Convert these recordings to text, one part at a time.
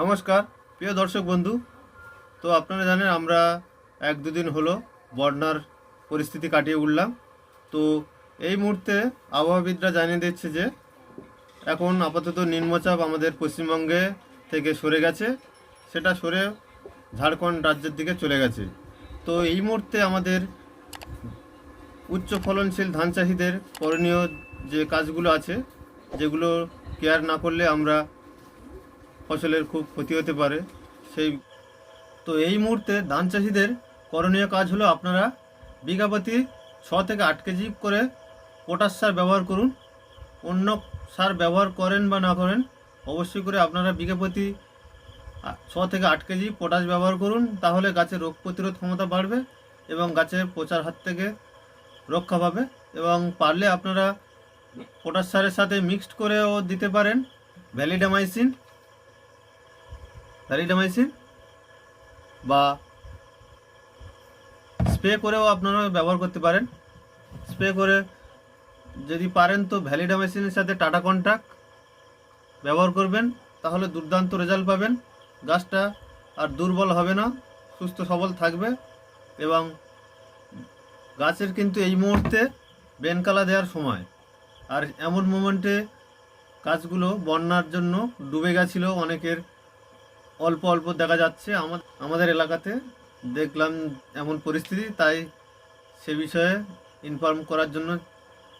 নমস্কার, প্রিয় দর্শক বন্ধু। তো আপনারা জানেন আমরা এক দুদিন হলো বন্যার পরিস্থিতি কাটিয়ে উঠলাম। তো এই মুহূর্তে আবহাওয়াবিদরা জানিয়ে দিচ্ছে যে, এখন আপাতত নিম্নচাপ আমাদের পশ্চিমবঙ্গে থেকে সরে গেছে। সেটা সরে ঝাড়খণ্ড রাজ্যের দিকে চলে গেছে। তো এই মুহূর্তে আমাদের উচ্চ ফলনশীল ধান চাষিদের করণীয় যে কাজগুলো আছে, যেগুলো কেয়ার না করলে আমরা ফসলের খুব ক্ষতি হতে পারে। সেই, তো এই মুহূর্তে ধান চাষিদের করণীয় কাজ হলো আপনারা বিঘাপতি ছ থেকে আট কেজি করে পটাশ সার ব্যবহার করুন। অন্য সার ব্যবহার করেন বা না করেন, অবশ্যই করে আপনারা বিঘাপতি ছ থেকে আট কেজি পটাশ ব্যবহার করুন। তাহলে গাছের রোগ প্রতিরোধ ক্ষমতা বাড়বে এবং গাছের পচার হাত থেকে রক্ষা পাবে এবং পারলে আপনারা পটাশ সারের সাথে মিক্সড করেও দিতে পারেন। ভ্যালিডামাইসিন ভ্যালিডামাইসিন বা স্প্রে করেও আপনারা ব্যবহার করতে পারেন। স্প্রে করে যদি পারেন তো ভ্যালিডামাইসিনের সাথে টাটা কন্ট্রাক্ট ব্যবহার করবেন, তাহলে দুর্দান্ত রেজাল্ট পাবেন। গাছটা আর দুর্বল হবে না, সুস্থ সবল থাকবে এবং গাছের কিন্তু এই মুহূর্তে বেনকালা দেওয়ার সময়। আর এমন মোমেন্টে গাছগুলো বন্যার জন্য ডুবে গেছিল অনেকের। অল্প অল্প দেখা যাচ্ছে। আমা- আমাদের এলাকাতে দেখলাম এমন পরিস্থিতি, তাই সে বিষয়ে ইনফর্ম করার জন্য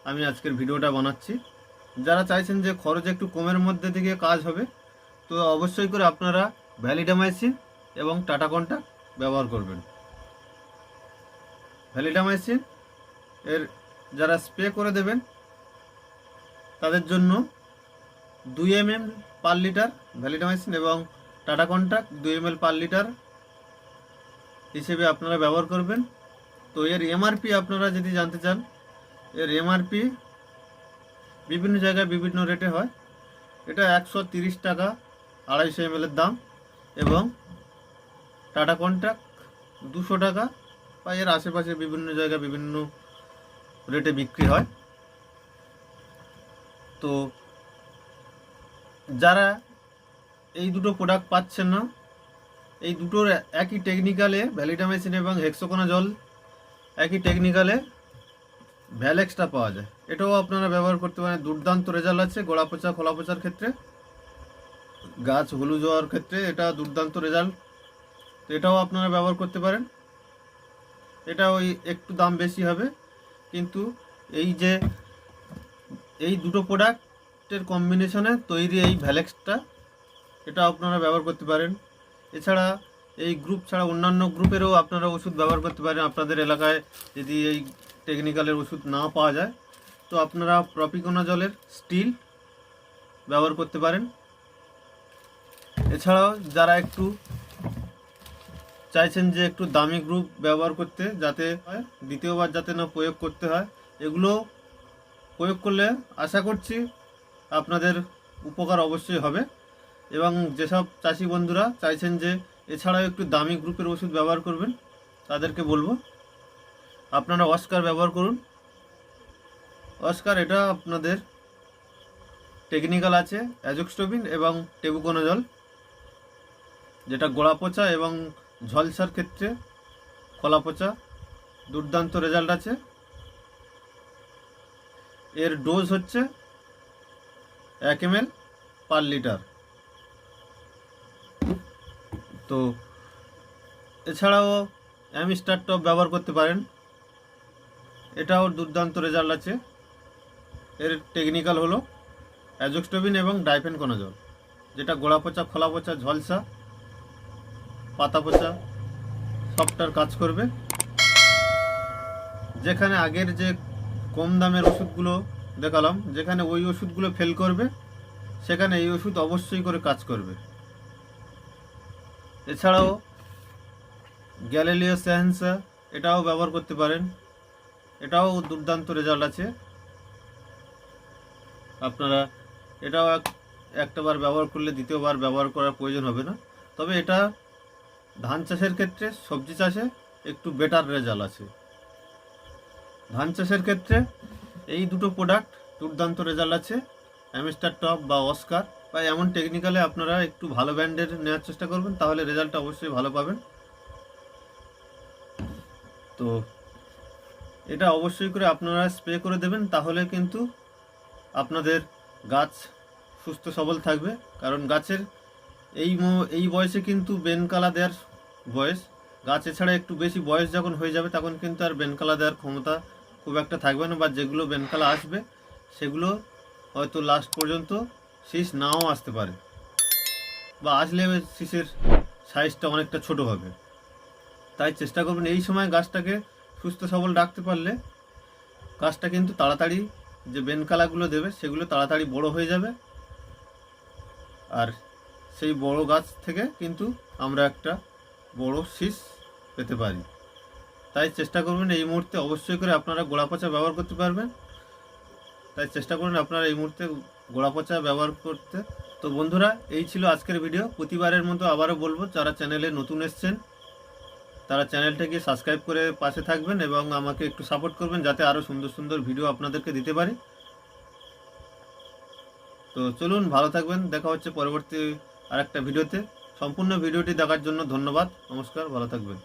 আমি আজকের ভিডিওটা বানাচ্ছি। যারা চাইছেন যে খরচ একটু কমের মধ্যে থেকে কাজ হবে, তো অবশ্যই করে আপনারা ভ্যালিডামাইসিন এবং টাটা কন্টাক্ট ব্যবহার করবেন। ভ্যালিডামাইসিন এর যারা স্প্রে করে দেবেন, তাদের জন্য দুই M M per litre validamycin এবং টাটা কন্ট্রাক্ট দুই এম পার লিটার হিসেবে আপনারা ব্যবহার করবেন। তো এর এমআরপি আপনারা যদি জানতে চান, এর এমআরপি বিভিন্ন জায়গায় বিভিন্ন রেটে হয়। এটা একশো টাকা আড়াইশো এম দাম এবং টাটা কন্ট্রাক্ট দুশো টাকা বা এর আশেপাশে বিভিন্ন জায়গায় বিভিন্ন রেটে বিক্রি হয়। তো যারা এই দুটো প্রোডাক্ট পাচ্ছেন না। এই দুটোর একই টেকনিক্যালে ভ্যালিডামেসিন এবং হেক্সোকোনা জল একই টেকনিক্যালে ভ্যালেক্সটা পাওয়া যায়। এটাও আপনারা ব্যবহার করতে পারেন। দুর্দান্ত রেজাল্ট আছে গোড়া পচা, খোলা পচার ক্ষেত্রে। গাছ হলুদ যাওয়ার ক্ষেত্রে এটা দুর্দান্ত রেজাল্ট তো এটাও আপনারা ব্যবহার করতে পারেন। এটা ওই একটু দাম বেশি হবে। কিন্তু এই যে, এই দুটো প্রোডাক্টের কম্বিনেশনে তৈরি এই ভ্যালেক্সটা এটা আপনারা ব্যবহার করতে পারেন। এছাড়া এই গ্রুপ ছাড়া অন্যান্য গ্রুপেরও আপনারা ওষুধ ব্যবহার করতে পারেন। আপনাদের এলাকায় যদি এই টেকনিক্যালের ওষুধ না পাওয়া যায়, তো আপনারা প্রপিকোনা জলের স্টিল ব্যবহার করতে পারেন। এছাড়াও যারা একটু চাইছেন যে একটু দামি গ্রুপ ব্যবহার করতে, যাতে দ্বিতীয়বার যাতে না প্রয়োগ করতে হয়, এগুলো প্রয়োগ করলে আশা করছি আপনাদের উপকার অবশ্যই হবে। এবং যেসব চাষি বন্ধুরা চাইছেন যে এছাড়াও একটু দামি গ্রুপের ওষুধ ব্যবহার করবেন, তাদেরকে বলব, আপনারা অস্কার ব্যবহার করুন। অস্কার এটা আপনাদের টেকনিক্যাল আছে অ্যাজোক্সটোবিন এবং টেবুকোনাজল যেটা গোড়া পচা এবং ঝলসার ক্ষেত্রে খোলা পচা। দুর্দান্ত রেজাল্ট আছে। এর ডোজ হচ্ছে এক এম পার লিটার তো এছাড়াও অ্যামিস্টার টপ ব্যবহার করতে পারেন। এটাও দুর্দান্ত রেজাল্ট আছে। এর টেকনিক্যাল হলো অ্যাজোক্সটোবিন এবং ডাইফেন কোনাজল যেটা গোড়া পচা, খোলা পচা, ঝলসা, পাতা পচা, সবটার কাজ করবে। যেখানে আগের যে কম দামের ওষুধগুলো দেখালাম, যেখানে ওই ওষুধগুলো ফেল করবে, সেখানে এই ওষুধ অবশ্যই করে কাজ করবে। এছাড়াও গ্যালিলিও স্যাহেন্সা এটাও ব্যবহার করতে পারেন। এটাও দুর্দান্ত রেজাল্ট আছে। আপনারা এটাও এক- একটাবার ব্যবহার করলে দ্বিতীয়বার ব্যবহার করার প্রয়োজন হবে না। তবে এটা ধান চাষের ক্ষেত্রে, সবজি চাষে একটু বেটার রেজাল্ট আছে। ধান চাষের ক্ষেত্রে এই দুটো প্রোডাক্ট দুর্দান্ত রেজাল্ট আছে। অ্যামিস্টার টপ বা অস্কার। বা এমন টেকনিক্যালে আপনারা একটু ভালো ব্র্যান্ডের নেওয়ার চেষ্টা করবেন, তাহলে রেজাল্টটা অবশ্যই ভালো পাবেন। তো এটা অবশ্যই করে আপনারা স্প্রে করে দেবেন, তাহলে কিন্তু আপনাদের গাছ সুস্থ সবল থাকবে। কারণ গাছের এই এই বয়সে কিন্তু বেনকালা দেওয়ার বয়স, গাছ এছাড়া একটু বেশি বয়স যখন হয়ে যাবে, তখন কিন্তু আর বেনকালা দেওয়ার ক্ষমতা খুব একটা থাকবে না, বা যেগুলো বেনকালা আসবে, সেগুলো হয়তো লাস্ট পর্যন্ত শীষ নাও আসতে পারে। বা আসলে শীষের সাইজটা অনেকটা ছোট হবে। তাই চেষ্টা করবেন এই সময় গাছটাকে সুস্থ সবল রাখতে পারলে গাছটা কিন্তু তাড়াতাড়ি যে বেনকালাগুলো দেবে, সেগুলো তাড়াতাড়ি বড় হয়ে যাবে। আর সেই বড় গাছ থেকে কিন্তু আমরা একটা বড় শীষ পেতে পারি। তাই চেষ্টা করবেন এই মুহূর্তে অবশ্যই করে আপনারা গোড়া পচা ব্যবহার করতে পারবেন। তাই চেষ্টা করুন আপনারা এই মুহূর্তে গোড়া পচা ব্যবহার করতে। তো বন্ধুরা, এই ছিল আজকের ভিডিও প্রতিবারের মতো আবারও বলব, যারা চ্যানেলে নতুন এসছেন, তারা চ্যানেলটাকে সাবস্ক্রাইব করে পাশে থাকবেন এবং আমাকে একটু সাপোর্ট করবেন, যাতে আরও সুন্দর সুন্দর ভিডিও আপনাদেরকে দিতে পারি। তো চলুন, ভালো থাকবেন। দেখা হচ্ছে পরবর্তী আরেকটা ভিডিওতে সম্পূর্ণ ভিডিওটি দেখার জন্য ধন্যবাদ। নমস্কার, ভালো থাকবেন।